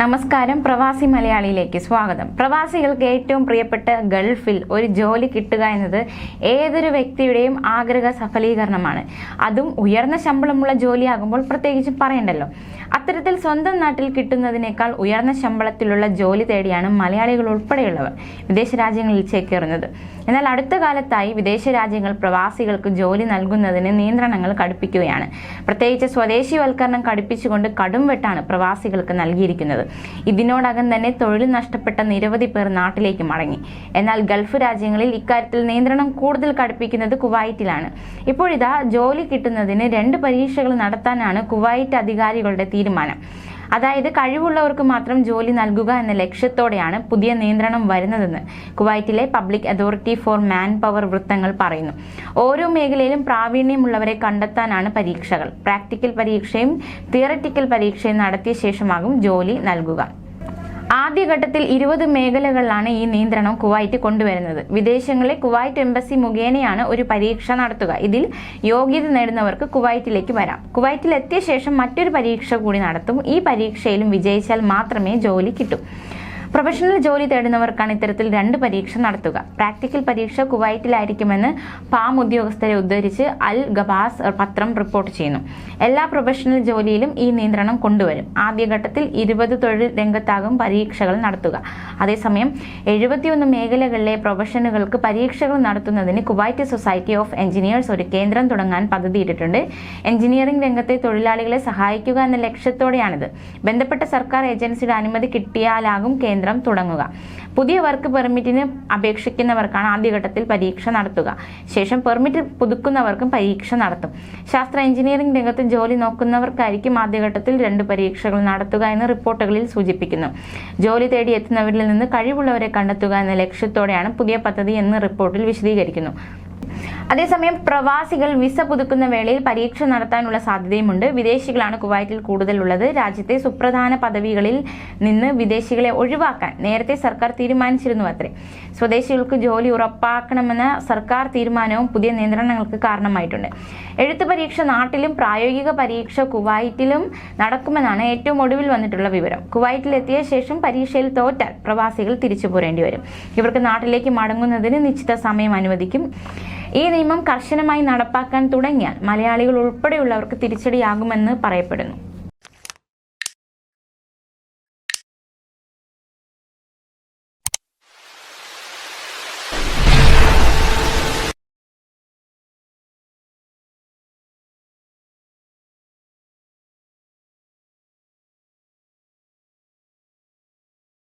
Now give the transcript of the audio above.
നമസ്കാരം. പ്രവാസി മലയാളിയിലേക്ക് സ്വാഗതം. പ്രവാസികൾക്ക് ഏറ്റവും പ്രിയപ്പെട്ട ഗൾഫിൽ ഒരു ജോലി കിട്ടുക എന്നത് ഏതൊരു വ്യക്തിയുടെയും ആഗ്രഹ സഫലീകരണമാണ്. അതും ഉയർന്ന ശമ്പളമുള്ള ജോലിയാകുമ്പോൾ പ്രത്യേകിച്ച് പറയണ്ടല്ലോ. അത്തരത്തിൽ സ്വന്തം നാട്ടിൽ കിട്ടുന്നതിനേക്കാൾ ഉയർന്ന ശമ്പളത്തിലുള്ള ജോലി തേടിയാണ് മലയാളികൾ ഉൾപ്പെടെയുള്ളവർ വിദേശ രാജ്യങ്ങളിൽ ചേക്കേറുന്നത് എന്നാൽ അടുത്ത കാലത്തായി വിദേശ രാജ്യങ്ങൾ പ്രവാസികൾക്ക് ജോലി നൽകുന്നതിന് നിയന്ത്രണങ്ങൾ കടുപ്പിക്കുകയാണ്. പ്രത്യേകിച്ച് സ്വദേശിവൽക്കരണം കടുപ്പിച്ചുകൊണ്ട് കടും വെട്ടാണ് പ്രവാസികൾക്ക് നൽകിയിരിക്കുന്നത്. ഇതിനോടകം തന്നെ തൊഴിൽ നഷ്ടപ്പെട്ട നിരവധി പേർ നാട്ടിലേക്ക് മടങ്ങി. എന്നാൽ ഗൾഫ് രാജ്യങ്ങളിൽ ഇക്കാര്യത്തിൽ നിയന്ത്രണം കൂടുതൽ കടുപ്പിക്കുന്നത് കുവൈറ്റിലാണ്. ഇപ്പോഴിതാ ജോലി കിട്ടുന്നതിന് രണ്ട് പരീക്ഷകൾ നടത്താനാണ് കുവൈറ്റ് അധികാരികളുടെ തീരുമാനം. അതായത് കഴിവുള്ളവർക്ക് മാത്രം ജോലി നൽകുക എന്ന ലക്ഷ്യത്തോടെയാണ് പുതിയ നിയന്ത്രണം വരുന്നതെന്ന് കുവൈറ്റിലെ public authority for man power വൃത്തങ്ങൾ പറയുന്നു. ഓരോ മേഖലയിലും പ്രാവീണ്യമുള്ളവരെ കണ്ടെത്താനാണ് പരീക്ഷകൾ. പ്രാക്ടിക്കൽ പരീക്ഷയും തിയററ്റിക്കൽ പരീക്ഷയും നടത്തിയ ശേഷമാകും ജോലി നൽകുക. ആദ്യഘട്ടത്തിൽ ഇരുപത് മേഖലകളിലാണ് ഈ നിയന്ത്രണം കുവൈറ്റ് കൊണ്ടുവരുന്നത്. വിദേശങ്ങളെ കുവൈറ്റ് എംബസി മുഖേനയാണ് ഒരു പരീക്ഷ നടത്തുക. ഇതിൽ യോഗ്യത നേടുന്നവർക്ക് കുവൈറ്റിലേക്ക് വരാം. കുവൈറ്റിൽ എത്തിയ ശേഷം മറ്റൊരു പരീക്ഷ കൂടി നടത്തും. ഈ പരീക്ഷയിലും വിജയിച്ചാൽ മാത്രമേ ജോലി കിട്ടൂ. പ്രൊഫഷണൽ ജോലി തേടുന്നവർക്കാണ് ഇത്തരത്തിൽ രണ്ട് പരീക്ഷ നടത്തുക. പ്രാക്ടിക്കൽ പരീക്ഷ കുവൈറ്റിലായിരിക്കുമെന്ന് പാം ഉദ്യോഗസ്ഥരെ ഉദ്ധരിച്ച് അൽ ഗബാസ് പത്രം റിപ്പോർട്ട് ചെയ്യുന്നു. എല്ലാ പ്രൊഫഷണൽ ജോലിയിലും ഈ നിയന്ത്രണം കൊണ്ടുവരും. ആദ്യഘട്ടത്തിൽ ഇരുപത് തൊഴിൽ രംഗത്താകും പരീക്ഷകൾ നടത്തുക. അതേസമയം എഴുപത്തിയൊന്ന് മേഖലകളിലെ പ്രൊഫഷനുകൾക്ക് പരീക്ഷകൾ നടത്തുന്നതിന് കുവൈറ്റ് സൊസൈറ്റി ഓഫ് എഞ്ചിനീയേഴ്സ് ഒരു കേന്ദ്രം തുടങ്ങാൻ പദ്ധതിയിട്ടിട്ടുണ്ട് എഞ്ചിനീയറിംഗ് രംഗത്തെ തൊഴിലാളികളെ സഹായിക്കുക എന്ന ലക്ഷ്യത്തോടെയാണിത്. ബന്ധപ്പെട്ട സർക്കാർ ഏജൻസിയുടെ അനുമതി കിട്ടിയാലാകും കേന്ദ്രം തുടങ്ങുക. പുതിയ വർക്ക് പെർമിറ്റിന് അപേക്ഷിക്കുന്നവർക്കാണ് ആദ്യഘട്ടത്തിൽ പരീക്ഷ നടത്തുക. ശേഷം പെർമിറ്റ് പുതുക്കുന്നവർക്കും പരീക്ഷ നടത്തും. ശാസ്ത്ര എഞ്ചിനീയറിംഗ് രംഗത്ത് ജോലി നോക്കുന്നവർക്കായിരിക്കും ആദ്യഘട്ടത്തിൽ രണ്ട് പരീക്ഷകൾ നടത്തുക എന്ന് റിപ്പോർട്ടുകളിൽ സൂചിപ്പിക്കുന്നു. ജോലി തേടി എത്തുന്നവരിൽ നിന്ന് കഴിവുള്ളവരെ കണ്ടെത്തുക എന്ന ലക്ഷ്യത്തോടെയാണ് പുതിയ പദ്ധതി എന്ന് റിപ്പോർട്ടിൽ വിശദീകരിക്കുന്നു. അതേസമയം പ്രവാസികൾ വിസ പുതുക്കുന്ന വേളയിൽ പരീക്ഷ നടത്താനുള്ള സാധ്യതയുമുണ്ട്. വിദേശികളാണ് കുവൈറ്റിൽ കൂടുതലുള്ളത്. രാജ്യത്തെ സുപ്രധാന പദവികളിൽ നിന്ന് വിദേശികളെ ഒഴിവാക്കാൻ നേരത്തെ സർക്കാർ തീരുമാനിച്ചിരുന്നു അത്രേ. സ്വദേശികൾക്ക് ജോലി ഉറപ്പാക്കണമെന്ന സർക്കാർ തീരുമാനവും പുതിയ നിയന്ത്രണങ്ങൾക്ക് കാരണമായിട്ടുണ്ട്. എഴുത്ത് പരീക്ഷ നാട്ടിലും പ്രായോഗിക പരീക്ഷ കുവൈറ്റിലും നടക്കുമെന്നാണ് ഏറ്റവും ഒടുവിൽ വന്നിട്ടുള്ള വിവരം. കുവൈറ്റിൽ എത്തിയ ശേഷം പരീക്ഷയിൽ തോറ്റാൽ പ്രവാസികൾ തിരിച്ചു പോരേണ്ടി വരും. ഇവർക്ക് നാട്ടിലേക്ക് മടങ്ങുന്നതിന് നിശ്ചിത സമയം അനുവദിക്കും. ഈ നിയമം കർശനമായി നടപ്പാക്കാൻ തുടങ്ങിയാൽ മലയാളികൾ ഉൾപ്പെടെയുള്ളവർക്ക് തിരിച്ചടിയാകുമെന്ന് പറയപ്പെടുന്നു.